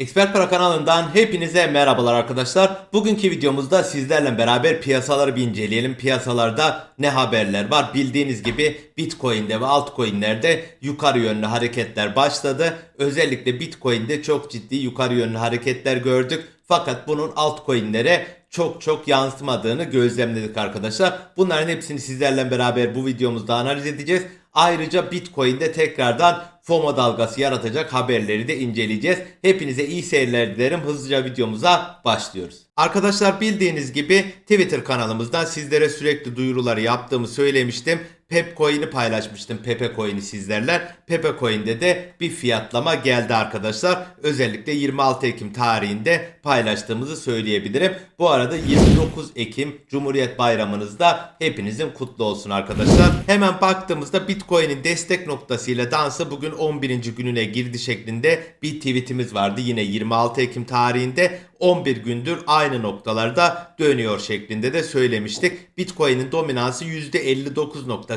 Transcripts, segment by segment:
Expert Para kanalından hepinize merhabalar arkadaşlar. Bugünkü videomuzda sizlerle beraber piyasaları bir inceleyelim. Piyasalarda ne haberler var? Bildiğiniz gibi Bitcoin'de ve altcoin'lerde yukarı yönlü hareketler başladı. Özellikle Bitcoin'de çok ciddi yukarı yönlü hareketler gördük. Fakat bunun altcoin'lere çok çok yansımadığını gözlemledik arkadaşlar. Bunların hepsini sizlerle beraber bu videomuzda analiz edeceğiz. Ayrıca Bitcoin'de tekrardan FOMO dalgası yaratacak haberleri de inceleyeceğiz. Hepinize iyi seyirler dilerim. Hızlıca videomuza başlıyoruz. Arkadaşlar bildiğiniz gibi Twitter kanalımızdan sizlere sürekli duyuruları yaptığımı söylemiştim. Pep Coin'i paylaşmıştım. Pepe Coin'i sizlerle. Pepe Coin'de de bir fiyatlama geldi arkadaşlar. Özellikle 26 Ekim tarihinde paylaştığımızı söyleyebilirim. Bu arada 29 Ekim Cumhuriyet Bayramınızda hepinizin kutlu olsun arkadaşlar. Hemen baktığımızda Bitcoin'in destek noktasıyla dansı bugün 11. gününe girdi şeklinde bir tweetimiz vardı. Yine 26 Ekim tarihinde 11 gündür aynı noktalarda dönüyor şeklinde de söylemiştik. Bitcoin'in dominansı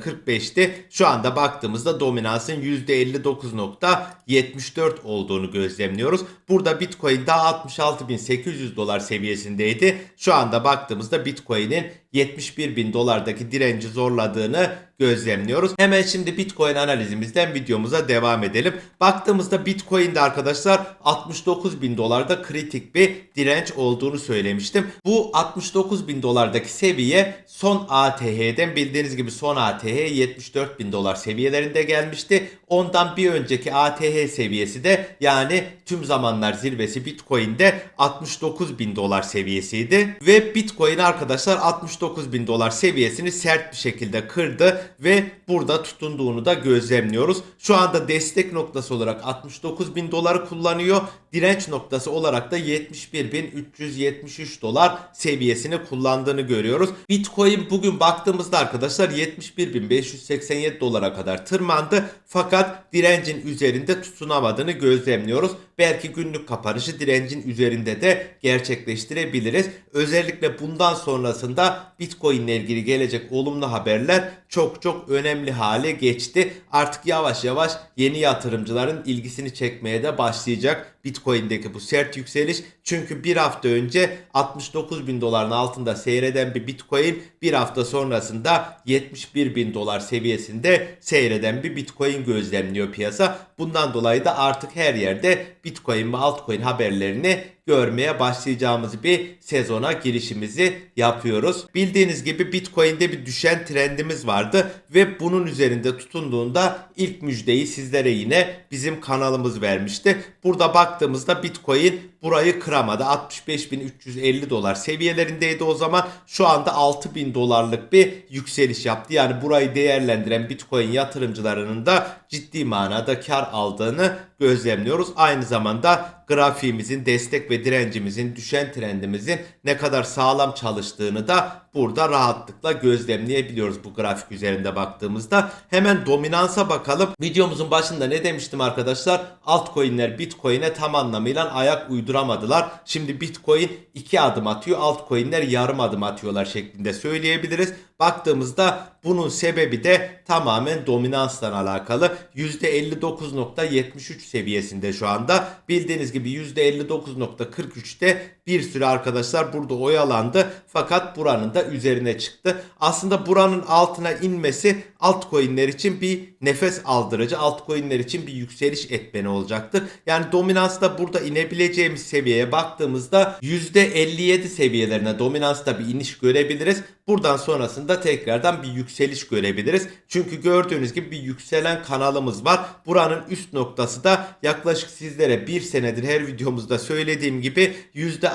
%59.45'ti. Şu anda baktığımızda dominansın %59.74 olduğunu gözlemliyoruz. Burada Bitcoin daha 66.800 dolar seviyesindeydi. Şu anda baktığımızda Bitcoin'in 71 bin dolardaki direnci zorladığını gözlemliyoruz. Hemen şimdi Bitcoin analizimizden videomuza devam edelim. Baktığımızda Bitcoin'de arkadaşlar 69 bin dolarda kritik bir direnç olduğunu söylemiştim. Bu 69 bin dolardaki seviye son ATH'den bildiğiniz gibi son ATH 74 bin dolar seviyelerinde gelmişti. Ondan bir önceki ATH seviyesi de yani tüm zamanlar zirvesi Bitcoin'de 69 bin dolar seviyesiydi. Ve Bitcoin arkadaşlar 69 bin dolar seviyesini sert bir şekilde kırdı ve burada tutunduğunu da gözlemliyoruz. Şu anda destek noktası olarak 69 bin doları kullanıyor. Direnç noktası olarak da 71.373 dolar seviyesini kullandığını görüyoruz. Bitcoin bugün baktığımızda arkadaşlar 71.587 dolara kadar tırmandı. Fakat direncin üzerinde tutunamadığını gözlemliyoruz. Belki günlük kapanışı direncin üzerinde de gerçekleştirebiliriz. Özellikle bundan sonrasında Bitcoin ile ilgili gelecek olumlu haberler çok çok önemli hale geçti. Artık yavaş yavaş yeni yatırımcıların ilgisini çekmeye de başlayacak Bitcoin'deki bu sert yükseliş. Çünkü bir hafta önce 69 bin doların altında seyreden bir Bitcoin bir hafta sonrasında 71 bin dolar seviyesinde seyreden bir Bitcoin gözlemliyor piyasa. Bundan dolayı da artık her yerde Bitcoin ve altcoin haberlerini görmeye başlayacağımız bir sezona girişimizi yapıyoruz. Bildiğiniz gibi Bitcoin'de bir düşen trendimiz vardı ve bunun üzerinde tutunduğunda ilk müjdeyi sizlere yine bizim kanalımız vermişti. Burada baktığımızda Bitcoin burayı kıramadı. 65.350 dolar seviyelerindeydi o zaman. Şu anda 6.000 dolarlık bir yükseliş yaptı. Yani burayı değerlendiren Bitcoin yatırımcılarının da ciddi manada kar aldığını gözlemliyoruz. Aynı zamanda grafiğimizin destek ve direncimizin düşen trendimizin ne kadar sağlam çalıştığını da burada rahatlıkla gözlemleyebiliyoruz bu grafik üzerinde baktığımızda. Hemen dominansa bakalım. Videomuzun başında ne demiştim arkadaşlar? Altcoin'ler Bitcoin'e tam anlamıyla ayak uyduramadılar. Şimdi Bitcoin iki adım atıyor. Altcoin'ler yarım adım atıyorlar şeklinde söyleyebiliriz. Baktığımızda bunun sebebi de tamamen dominansla alakalı. %59.73 seviyesinde şu anda. Bildiğiniz gibi %59.43'te bir süre arkadaşlar burada oyalandı. Fakat buranın da üzerine çıktı. Aslında buranın altına inmesi altcoin'ler için bir nefes aldırıcı, altcoin'ler için bir yükseliş etmeni olacaktır. Yani dominansta burada inebileceğimiz seviyeye baktığımızda %57 seviyelerine dominansta bir iniş görebiliriz. Buradan sonrasında tekrardan bir yükseliş görebiliriz. Çünkü gördüğünüz gibi bir yükselen kanalımız var. Buranın üst noktası da yaklaşık sizlere bir senedir her videomuzda söylediğim gibi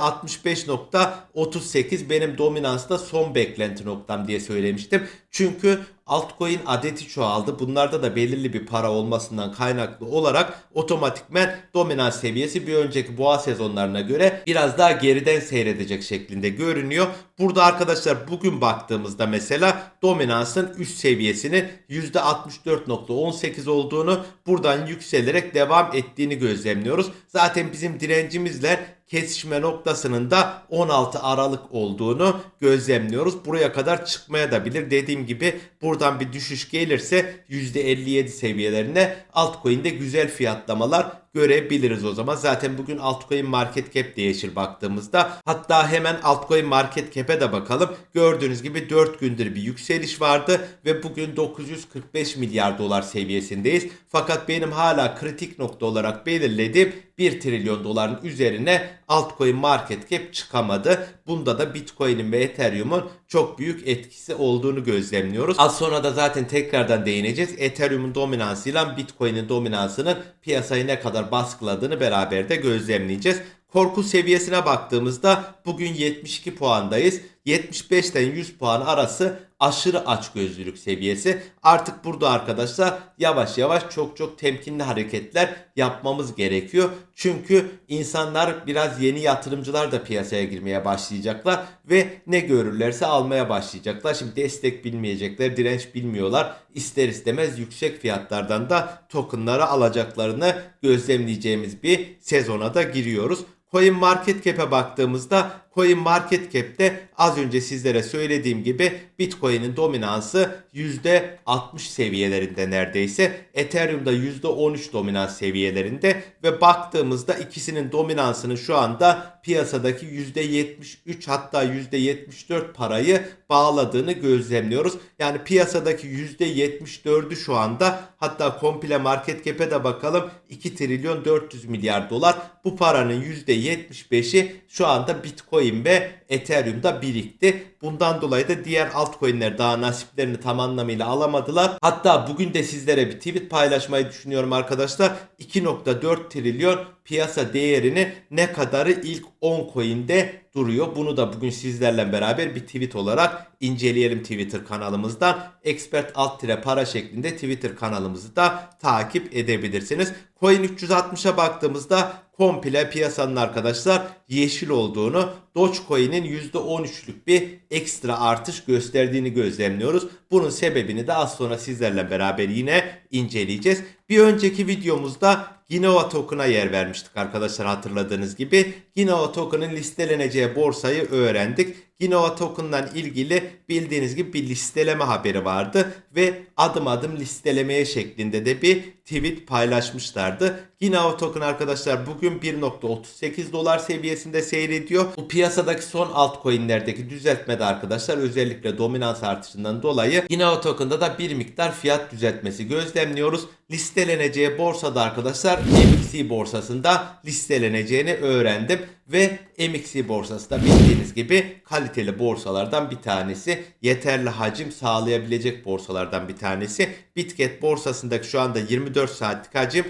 %65.38 benim dominansta son beklenti noktam diye söylemiştim. Çünkü altcoin adeti çoğaldı. Bunlarda da belirli bir para olmasından kaynaklı olarak otomatikmen dominans seviyesi bir önceki boğa sezonlarına göre biraz daha geriden seyredecek şeklinde görünüyor. Burada arkadaşlar bugün baktığımızda mesela dominansın üst seviyesinin %64.18 olduğunu buradan yükselerek devam ettiğini gözlemliyoruz. Zaten bizim direncimizle kesişme noktasının da 16 Aralık olduğunu gözlemliyoruz. Buraya kadar çıkmaya da bilir. Dediğim gibi buradan bir düşüş gelirse %57 seviyelerine altcoin'de güzel fiyatlamalar görebiliriz o zaman. Zaten bugün altcoin market cap değişir baktığımızda. Hatta hemen altcoin market cap'e de bakalım. Gördüğünüz gibi 4 gündür bir yükseliş vardı ve bugün 945 milyar dolar seviyesindeyiz. Fakat benim hala kritik nokta olarak belirlediğim 1 trilyon doların üzerine altcoin market cap çıkamadı. Bunda da Bitcoin'in ve Ethereum'un çok büyük etkisi olduğunu gözlemliyoruz. Az sonra da zaten tekrardan değineceğiz. Ethereum'un dominansıyla Bitcoin'in dominansının piyasayı ne kadar baskıladığını beraber de gözlemleyeceğiz. Korku seviyesine baktığımızda bugün 72 puandayız. 75'ten 100 puan arası aşırı açgözlülük seviyesi. Artık burada arkadaşlar yavaş yavaş çok çok temkinli hareketler yapmamız gerekiyor. Çünkü insanlar biraz yeni yatırımcılar da piyasaya girmeye başlayacaklar ve ne görürlerse almaya başlayacaklar. Şimdi destek bilmeyecekler, direnç bilmiyorlar. İster istemez yüksek fiyatlardan da tokenları alacaklarını gözlemleyeceğimiz bir sezona da giriyoruz. Coin Market Cap'e baktığımızda Coin Market Cap'te az önce sizlere söylediğim gibi Bitcoin'in dominansı %60 seviyelerinde neredeyse. Ethereum'da %13 dominans seviyelerinde ve baktığımızda ikisinin dominansının şu anda piyasadaki %73 hatta %74 parayı bağladığını gözlemliyoruz. Yani piyasadaki %74'ü şu anda hatta komple market cap'e de bakalım 2 trilyon 400 milyar dolar. Bu paranın %75'i şu anda Bitcoin ve Ethereum'da birikti. Bundan dolayı da diğer altcoin'ler daha nasiplerini tam anlamıyla alamadılar. Hatta bugün de sizlere bir tweet paylaşmayı düşünüyorum arkadaşlar. 2.4 trilyon piyasa değerini ne kadarı ilk 10 coin'de duruyor. Bunu da bugün sizlerle beraber bir tweet olarak inceleyelim Twitter kanalımızdan. Expert alt tire para şeklinde Twitter kanalımızı da takip edebilirsiniz. Coin 360'a baktığımızda komple piyasanın arkadaşlar yeşil olduğunu Dogecoin'in %13'lük bir ekstra artış gösterdiğini gözlemliyoruz. Bunun sebebini de az sonra sizlerle beraber yine inceleyeceğiz. Bir önceki videomuzda Ginova token'a yer vermiştik arkadaşlar hatırladığınız gibi. Ginova token'ın listeleneceği borsayı öğrendik. Ginova token'la ilgili bildiğiniz gibi bir listeleme haberi vardı ve adım adım listelemeye şeklinde de bir tweet paylaşmışlardı. Ginova token arkadaşlar bugün 1.38 dolar seviyesinde seyrediyor. Bu piyasadaki son altcoin'lerdeki düzeltmede arkadaşlar özellikle dominans artışından dolayı Ginova token'da da bir miktar fiyat düzeltmesi gözlemliyoruz. Listeleneceği borsada arkadaşlar MXC borsasında listeleneceğini öğrendim ve MXC borsası da bildiğiniz gibi kaliteli borsalardan bir tanesi. Yeterli hacim sağlayabilecek borsalardan bir tanesi. Bitget borsasındaki şu anda 24 saatlik hacim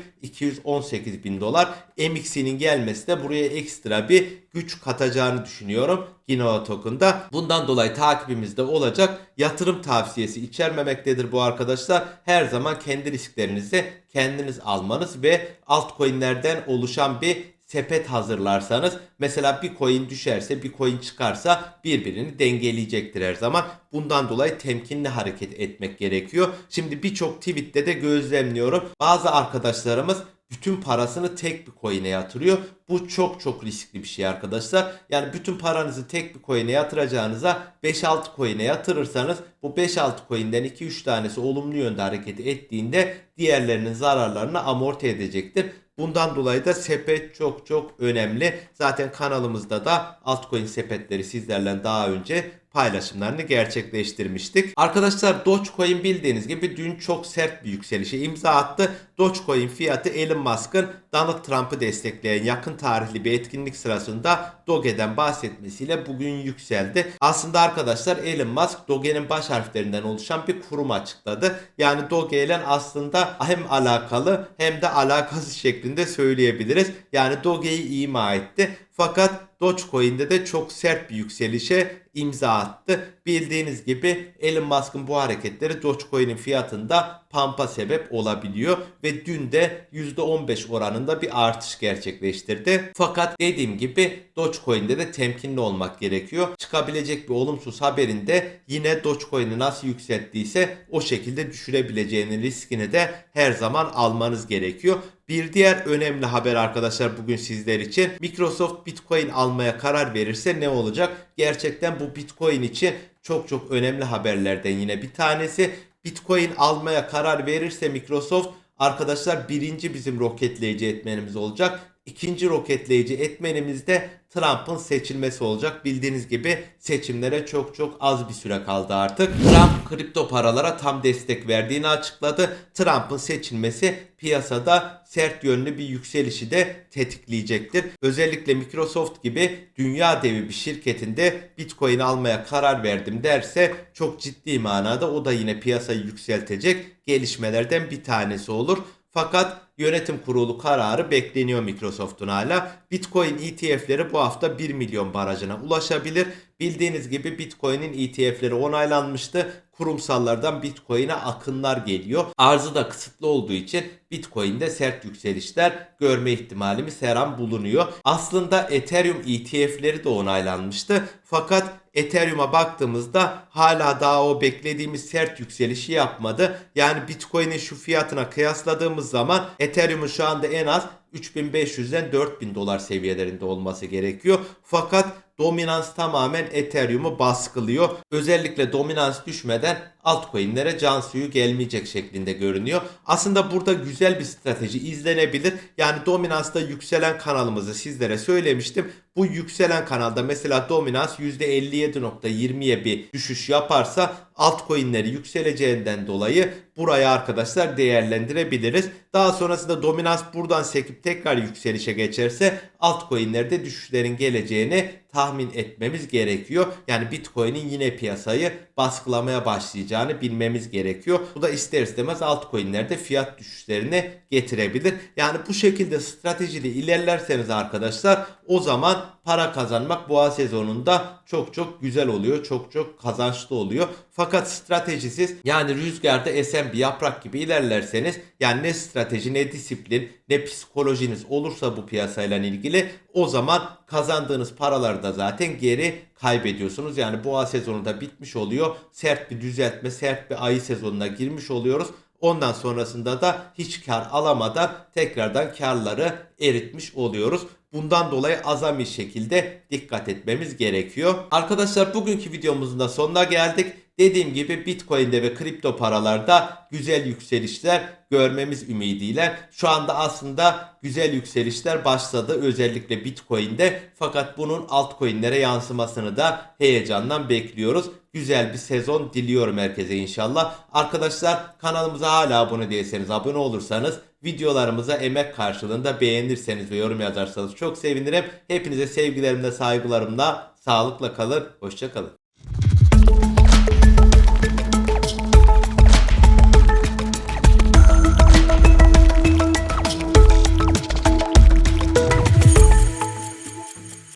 218 bin dolar. MXC'nin gelmesi de buraya ekstra bir güç katacağını düşünüyorum. Ginova token'da. Bundan dolayı takibimizde olacak. Yatırım tavsiyesi içermemektedir bu arkadaşlar. Her zaman kendi risklerinizi kendiniz almanız ve altcoin'lerden oluşan bir sepet hazırlarsanız mesela bir coin düşerse bir coin çıkarsa birbirini dengeleyecektir her zaman. Bundan dolayı temkinli hareket etmek gerekiyor. Şimdi birçok tweette de gözlemliyorum. Bazı arkadaşlarımız bütün parasını tek bir coin'e yatırıyor. Bu çok çok riskli bir şey arkadaşlar. Yani bütün paranızı tek bir coin'e yatıracağınıza 5-6 coin'e yatırırsanız bu 5-6 coin'den 2-3 tanesi olumlu yönde hareket ettiğinde diğerlerinin zararlarını amorti edecektir. Bundan dolayı da sepet çok çok önemli. Zaten kanalımızda da altcoin sepetleri sizlerle daha önce paylaşımlarını gerçekleştirmiştik. Arkadaşlar Dogecoin bildiğiniz gibi dün çok sert bir yükselişe imza attı. Dogecoin fiyatı Elon Musk'ın Donald Trump'ı destekleyen yakın tarihli bir etkinlik sırasında Doge'den bahsetmesiyle bugün yükseldi. Aslında arkadaşlar Elon Musk Doge'nin baş harflerinden oluşan bir kurum açıkladı. Yani Doge ile aslında hem alakalı hem de alakasız şeklinde söyleyebiliriz. Yani Doge'yi ima etti. Fakat Dogecoin'de de çok sert bir yükselişe imza attı. Bildiğiniz gibi Elon Musk'ın bu hareketleri Dogecoin'in fiyatında pampa sebep olabiliyor ve dün de %15 oranında bir artış gerçekleştirdi. Fakat dediğim gibi Dogecoin'de de temkinli olmak gerekiyor. Çıkabilecek bir olumsuz haberinde yine Dogecoin'i nasıl yükselttiyse o şekilde düşürebileceğinin riskini de her zaman almanız gerekiyor. Bir diğer önemli haber arkadaşlar bugün sizler için Microsoft Bitcoin almaya karar verirse ne olacak? Gerçekten bu Bitcoin için çok çok önemli haberlerden yine bir tanesi. Bitcoin almaya karar verirse Microsoft arkadaşlar birinci bizim roketleyici etmenimiz olacak. İkinci roketleyici etmenimiz de Trump'ın seçilmesi olacak. Bildiğiniz gibi seçimlere çok çok az bir süre kaldı artık. Trump kripto paralara tam destek verdiğini açıkladı. Trump'ın seçilmesi piyasada sert yönlü bir yükselişi de tetikleyecektir. Özellikle Microsoft gibi dünya devi bir şirketinde Bitcoin almaya karar verdim derse çok ciddi manada o da yine piyasayı yükseltecek gelişmelerden bir tanesi olur. Fakat yönetim kurulu kararı bekleniyor Microsoft'un hala. Bitcoin ETF'leri bu hafta 1 milyon barajına ulaşabilir. Bildiğiniz gibi Bitcoin'in ETF'leri onaylanmıştı. Kurumsallardan Bitcoin'e akınlar geliyor. Arzı da kısıtlı olduğu için Bitcoin'de sert yükselişler görme ihtimalimiz her an bulunuyor. Aslında Ethereum ETF'leri de onaylanmıştı. Fakat Ethereum'a baktığımızda hala daha o beklediğimiz sert yükselişi yapmadı. Yani Bitcoin'in şu fiyatına kıyasladığımız zaman Ethereum'un şu anda en az 3500'den 4000 dolar seviyelerinde olması gerekiyor. Fakat dominans tamamen Ethereum'u baskılıyor. Özellikle dominans düşmeden altcoin'lere can suyu gelmeyecek şeklinde görünüyor. Aslında burada güzel bir strateji izlenebilir. Yani dominansta yükselen kanalımızı sizlere söylemiştim. Bu yükselen kanalda mesela dominans %57.20'ye bir düşüş yaparsa altcoin'leri yükseleceğinden dolayı buraya arkadaşlar değerlendirebiliriz. Daha sonrasında dominans buradan sekip tekrar yükselişe geçerse altcoin'lerde düşüşlerin geleceğini tahmin etmemiz gerekiyor. Yani Bitcoin'in yine piyasayı baskılamaya başlayacağını bilmemiz gerekiyor. Bu da ister istemez altcoin'lerde fiyat düşüşlerini getirebilir. Yani bu şekilde stratejili ilerlerseniz arkadaşlar o zaman para kazanmak boğa sezonunda çok çok güzel oluyor. Çok çok kazançlı oluyor. Fakat stratejisiz yani rüzgarda esen bir yaprak gibi ilerlerseniz yani ne strateji ne disiplin ne psikolojiniz olursa bu piyasayla ilgili o zaman kazandığınız paraları da zaten geri kaybediyorsunuz. Yani boğa sezonu da bitmiş oluyor. Sert bir düzeltme, sert bir ayı sezonuna girmiş oluyoruz. Ondan sonrasında da hiç kar alamadan tekrardan karları eritmiş oluyoruz. Bundan dolayı azami şekilde dikkat etmemiz gerekiyor. Arkadaşlar bugünkü videomuzun da sonuna geldik. Dediğim gibi Bitcoin'de ve kripto paralarda güzel yükselişler görmemiz ümidiyle şu anda aslında güzel yükselişler başladı özellikle Bitcoin'de fakat bunun altcoin'lere yansımasını da heyecandan bekliyoruz. Güzel bir sezon diliyorum herkese inşallah. Arkadaşlar kanalımıza hala abone değilseniz abone olursanız videolarımıza emek karşılığında beğenirseniz ve yorum yazarsanız çok sevinirim. Hepinize sevgilerimle saygılarımla sağlıkla kalın. Hoşça kalın.